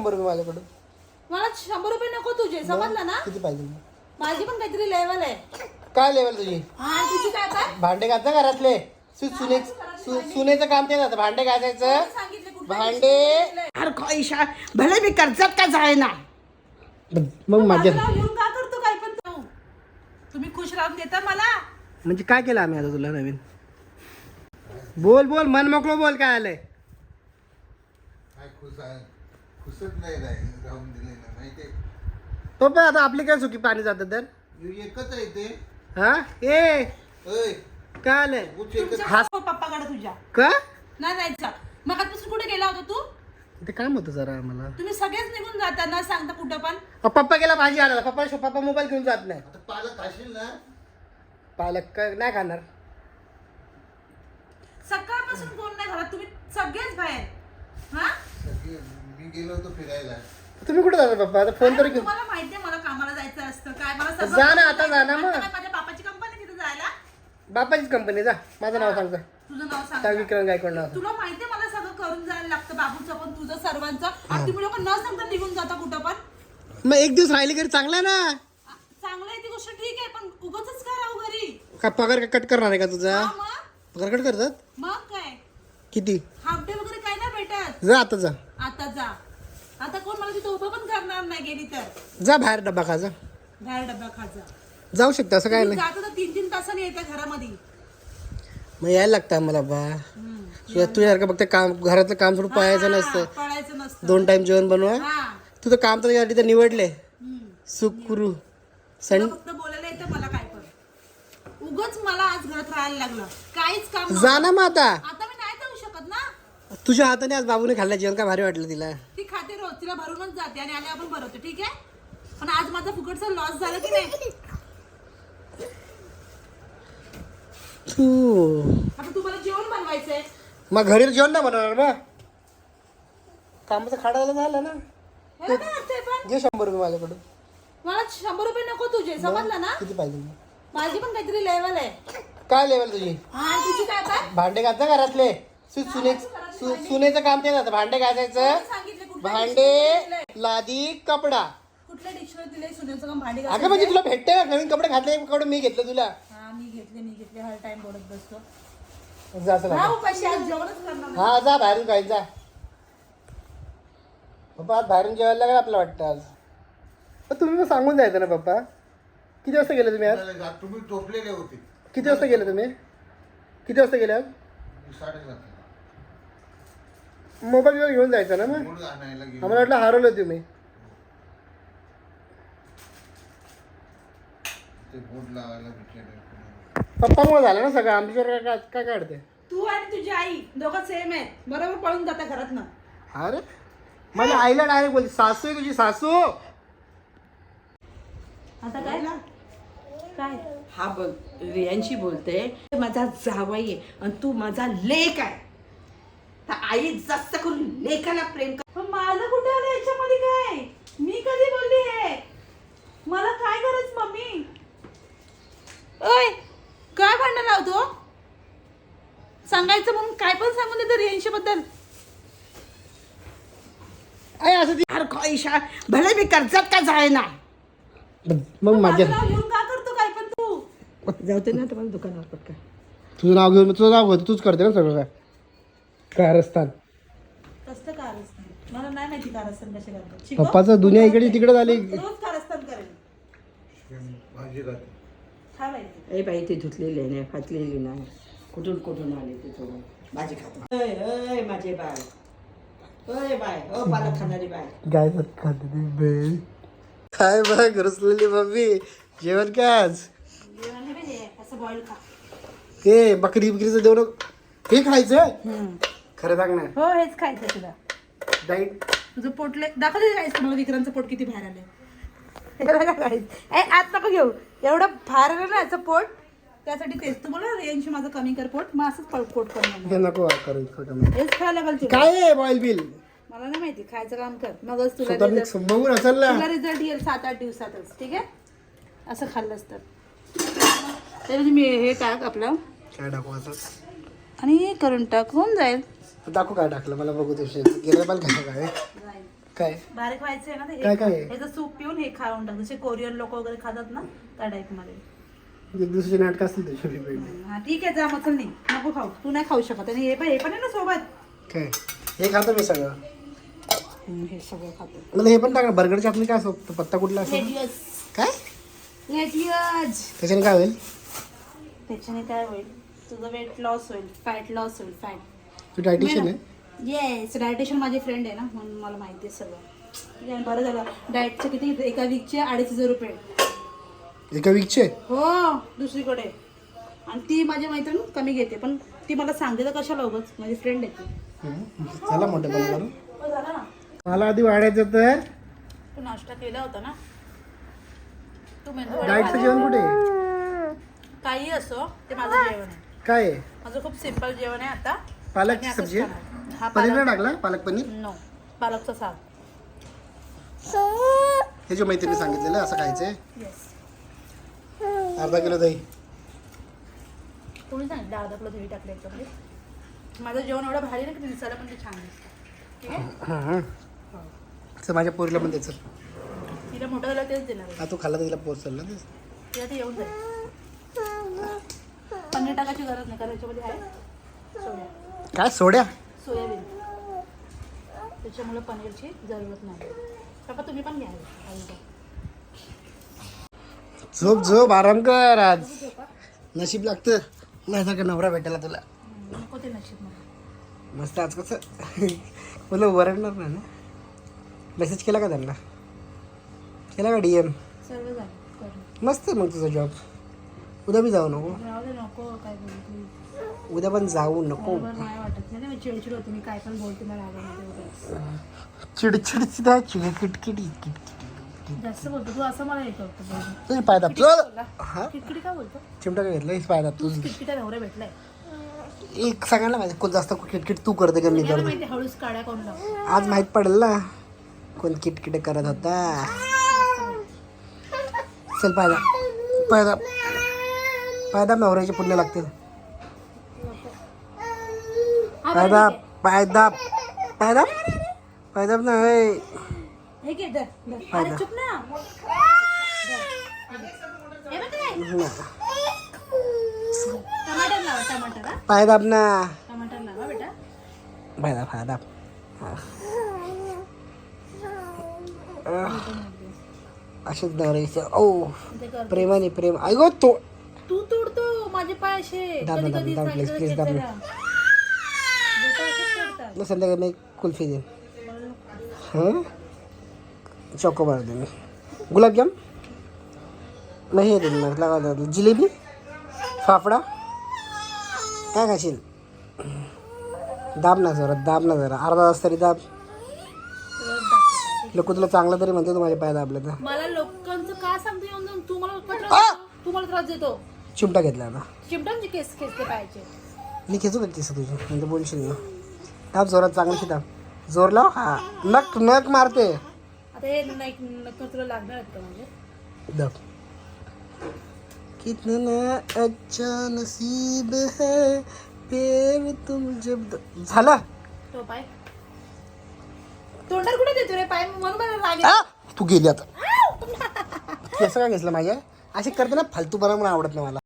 शंभर रुपये माझ्याकडून. मला शंभर रुपये नको तुझे समजलं ना? किती पाहिजे माझी पण काहीतरी लेवल आहे. काय लेवल तुझी? हा तुझी काय काय भांडे घालता घरातले? सु सुने सु- सुनेचं काम ते जातं भांडे घासायचं. सांगितलं भांडे भले मी कर्जात का जाय ना मग माझ्या का करतो काय पण तू? तुम्ही खुश राहून देता मला. म्हणजे काय केलं आम्ही आता तुला नवीन? बोल बोल मन मोकळं बोल काय आलंय? काय खुश आहे? नाही राहून माहिती? तो पण आता आपली काय चुकी पाणी जातं तर? हे एकच आहे ते. हा? ए! ऐ काय आलंय? उच एकच. पप्पाकडे तुझ्या. का? नाही जायचं. मग आजपासून कुठे गेला होता तू? ते काम होतं जरा आम्हाला. तुम्ही सगळेच निघून जाता न सांगता कुठं पण? अ, पप्पा गेला भाजी आणायला. पप्पा पप्पा मोबाईल घेऊन जात नाही. आता पालक खाशील ना? पालक काय नाही खाणार. सकाळपासून कोण नाही घरात तुम्ही सगळेच बाहेर. हा? सगळे. गेलो होतो फिरायला. तुम्ही कुठे जाता पप्पा आता फोन तरी घेऊन तुम्हाला माहिती आहे मला कामाला जायचं असतं. काय मला सगळं जा ना, आता जा ना मग. आता काय माझ्या बापाची कंपनी तिथे जायला? बापाचीच कंपनी जा. माझं नाव सांगता तुझं नाव सांग विक्रम गायकवाड नाव तुला माहितीये मला सगळं करून जायला लागतं बाबूचं पण तुझं सर्वांचं. आणि तुम्ही लोक न सांगता निघून जाता कुठं पण. मग एक दिवस राहिली घरी चांगला आहे ना? चांगलं आहे ती गोष्ट ठीक आहे पण उगाच का राहू घरी? का पगार कट करणार आहे का तुझा? हा मग. पगार कट करतात? मग काय? किती? हाफ डे वगैरे काय नाही भेटत. जा आता जा. आता जा. आता कोण मला तिथं उभं पण करणार नाही गेली तर. जा बाहेर डब्बा खा जा. बाहेर डब्बा खात जा. जाऊ शकता असं काय तुम्ही नाही. जाता तर तीन तीन तासांनी येते घरामध्ये. मग यायला लागतं आम्हाला बा. तुझ्या तुझ्यासारखं फक्त काम घरातलं काम सोडून पळायचं नसतं. पळायचं नसतं. दोन टाइम जेवण बनवा. हा. तुझं काम तर यासाठी तर निवडले हम्म. सुखरू तुला सं फक्त बोलायला येतं मला काय पण. उगच मला आज घरात राहायला लागलं. काहीच काम नव्हतं. जा ना मग आता. आता मी नाही जाऊ शकत ना तुझ्या हाताने आज बाबूने खाल्लं जेवण काय भारी वाटलं तिला. ती खाते रोज तिला भरूनच जाते आणि आले आपण भरवतो ठीक आहे? पण आज माझा फुकटचा लॉस झाला की नाही? तू. आता तुम्हाला जेवण बनवायचंय. मग घरी जेवण नाही बनवणार मग कामाचं खाडायला झालं ना. काय पण? घे शंभर रुपये माझ्याकडून. मला शंभर रुपये नको तुझे समजलं ना? किती पाहिजे? माझी पण काहीतरी लेवल आहे. काय लेवल तुझी? हा तुझी काय काय भांडे घालता घरातले. सु सुने सु सुनेचं काम ते जातं भांडे घासायचं. भांडे लादी कपडा. कुठल्या डिक्शनरी दिले सुनेचं काम भांडी अगं म्हणजे तुला भेटते ना नवीन कपडे घातले कपडे मी घेतलं तुला. हा मी घेतले मी घेतले. हर टाइम बोलत बसतो. जा असं हा लागलं. उपाशी आज जेवणच करणार नाही. हा जा बाहेरून काय जा. पप्पा आज बाहेरून जेवायला लागलं आपलं वाटतं आज. पण तुम्ही मग सांगून जायचं ना पप्पा. किती वाजता गेले तुम्ही आज. तुम्ही टोपलेले होते. किती वाजता गेले तुम्ही? किती वाजता गेले आज? साडेसात. मोबाईल बिबाईल घेऊन जायचं ना मग? मूड आणायला गेलो. आम्हाला वाटलं हरवलं तुम्ही. ते बोर्ड लावायला भेटले पप्पामुळे झालं ना सगळं. आमच्यावर काय काय काढते? तू आणि तुझी आई दोघं सेम आहेत. बरोबर पळून जाता घरात ना. अरे माझ्या आईला डायरेक्ट बोलते सासू आहे तुझी सासू. आता काय? काय? हा बोल रियांशी बोलते. माझा जावाई आहे आणि तू माझा लेक आहे. तर आई जास्त करून लेकाला प्रेम कर पण माझं कुठे आलं याच्यामध्ये काय? मी कधी बोलली हे? मला काय गरज मम्मी? ओय काय भांडण लावतो? सांगायचं म्हणून काय पण सांगून देतो रियांशी बद्दल आई असं ती अरे कैशा भले मी कर्जात का जाय ना मग माझ्या माझं नाव घेऊन का करतो काय पण तू? जाऊते ना तुम्हाला दुकानावर पटकन. तुझं नाव घेऊन तुझं नाव घेतो तूच करते ना सगळं काय? कारस्थान. कसलं कारस्थान? मला नाही माहिती कारस्थान कसे करतात. शिकव. पप्पाचं दुनिया इकडे तिकडे झाली. रोज कारस्थान करेल भाजी खाते खा माहिती ए बाई ते धुतलेली नाही फाटलेली नाही. कुठून कुठून आले ते थोडं भाजी खात अय अय माझे बाय अय बाय अ पालक खाणारी बाय. गाय खाते ती बेल. काय बघ रुसलेली मम्मी? जेवण काय आज? जेवण हे बघ हे, असं बॉईल खा. हे बकरी बिकरीचं देऊ नको हे खायचं? खरं सांग ना. हो हेच खायचं तुला. डाईट तुझं पोटले दाखवते काय तुम्हाला विक्रांचं पोट किती बाहेर आलंय. ए आत नको घेऊ. एवढं बाहेर आलं ना याचं पोट त्यासाठी तेच. तुम्हाला रेंज माझं कमी कर पोट. मग असंच पोट- हे नको करू खोटं हेच खायला लागल तुला. काय आहे बॉईल बिल मला नाही माहिती खायचं काम कर. मगच तुला स्वतः result- मी बघून असेल ना. तुला रिझल्ट येईल सात आठ दिवसातच ठीक आहे? असं खाल्लंस तर त्यामध्ये मी हे टाक आपलं. काय टाकू असं आणि करून टाक होऊन जाईल. दाखवू काय टाकलं मला बघू तुझे गेलं पण काय काय काय? बारीक व्हायचं आहे ना ते काय काय. आहे? ह्याचं सूप पिऊन हे खाऊन टाक जसे कोरियन लोक वगैरे खातात ना त्या टाईपमध्ये एक दुसरी नाटकं असतील त्याची हा ठीक आहे जा मग चल नाही नको खाऊ. तू नाही खाऊ शकत. आणि हे पण हे पण आहे ना सोबत? काय? हे खातो मी सगळं. हे सगळं खातो. मला हे पण टाका. बर्गरची आपली काय असतो तो पत्ता कुठला लेडियस काय? त्याच्याने काय होईल? त्याच्याने काय होईल? तुझं वेट लॉस होईल फॅट लॉस होईल फॅट तू डायटिशियन आहे? येस डायटिशियन माझी फ्रेंड आहे ना म्हणून मला माहिती आहे सगळं. ठीक आहे, बरं झालं. डाएटचे किती एका वीकचे अडीच हजार रुपये. एका वीकचे हो दुसरीकडे. आणि ती माझी मैत्रीण कमी घेते पण ती मला सांगते तर कशाला उगच? माझी फ्रेंड आहे ती. चला मोठे हो झालं ना. मला आधी वाढायचं तर तू नाश्ता केला होता ना? तू मेंदू वडे डाएटचं. जेवण कुठे? आहे? काही असो ते माझं जेवण आहे. काय? आहे माझं खूप सिंपल जेवण आहे आता. पालकची असंच सब्जी? आहे? हा पनीर नाही पालक टाकला? पालक पनीर? नो पालकचा साग. हे जे मैत्रिणी सांगितलेलं असं खायचंय? येस अर्धा किलो दही. कोणी सांगितलं? अर्धा किलो दही टाकलं याच्यामध्ये? माझं जेवण एवढं भारी ना की दिसायला पण ते छान दिसतं. ठीक आहे? असं माझ्या पोरीला पण द्यायचं तिला मोठं झालं तेच देणार आहे. हा तू खाल्ला तर तिला पोचल ना. ते. तिला ते येऊन जाईल. पनीर टाकायची गरज नाही कारण याच्यामध्ये आहे. सोया काय सोड्या? सोयाबीन. त्याच्यामुळे पनीरची जरूरत नाही. तुम्ही पण घ्या. झोप झोप आराम कर आज. नशीब लागतं. नाही का नवरा भेटायला तुला. नको ते नशीब मला. मस्त आज कसं? मला वरडणार नाही ना? मेसेज केला का त्यांना? केला का डी एम सर्व झालं. करून. मस्त आहे मग तुझा जॉब उद्या बी जाऊ नको. राहू दे नको. काय उद्या पण जाऊ नको बरोबर नाही वाटत नाही ना, मी चिडचिड होते मी काय पण बोलते मला रागामध्ये वगैरे. चिडचिड सुद्धा किटकिटी किटकिटी जास्त बोलतो तू असं मला हे करतो बोलतो. तुझी पाय दाब बोलला? हा किटकिटी का बोलतो चिमटा काय घेतलं पाय दाब तूच तुझ किटकिटा नवरा भेटलाय एक सांगायला माहिती कोण जास्त किटकिट तू करते का मी करते माहिती हळूच काड्या कोण लावतो आज माहीत पडेल ना कोण किटकिट करत होता चल पायदा पायदा पायदा नवऱ्याचे पुण्य लागतील हा, बरं, पायदा ठीक आहे. पायदा पायदा पायदा नाही हे घे, धर, धर. अरे चुप ना. हे बघ काय? टमाटर लावा टमाटर हा. पायदा ना. टमाटर लावा बेटा. पायदा पायदा असेच ओ कर. प्रेमाने प्रेम. ऐगो तो तू तोडतो माझे पाय असे. दाब ना, कधी दाब कधी ना, दाब, please, सांगितलं please, दाब ना. खेचायला. बोटं असेच तोडतात. मग संध्याकाळी मी कुल्फी देईन. हां? चॉको बार देईन. गुलाबजाम मग हे देईन मग लगा जिलेबी? फाफडा? काय खाशील? दाब ना जरा दाब ना जरा. अर्धा तास तरी दाब. लोक तुला चांगलं तरी म्हणते तू माझे पाय दाबले तर. मला लोकांचं का सांगते येऊन जाऊन? तू मला का त्रास? तू मला त्रास देतो. चिमटा घेतला आता. चिमटांचे केस खेचते पायाचे मी खेचू का केस तुझे? म्हणजे बोलशील ना. दाब जोरात चांगलं दाब जोर लाव. हा. नक नक मारते. आता हे नाही नक्की तुला लागणार आहेत का म्हणजे? दब कितना अच्छा नसीब है प्यार तुम जब द- झाला. तो पाय. तोंडात कुठे देतो रे पाय? म्हणून मला राग येतो. आ! तू गेली आता. केस काय घेतलं माझ्या असे करते ना फालतूपणा म्हणून आवडत नाही मला.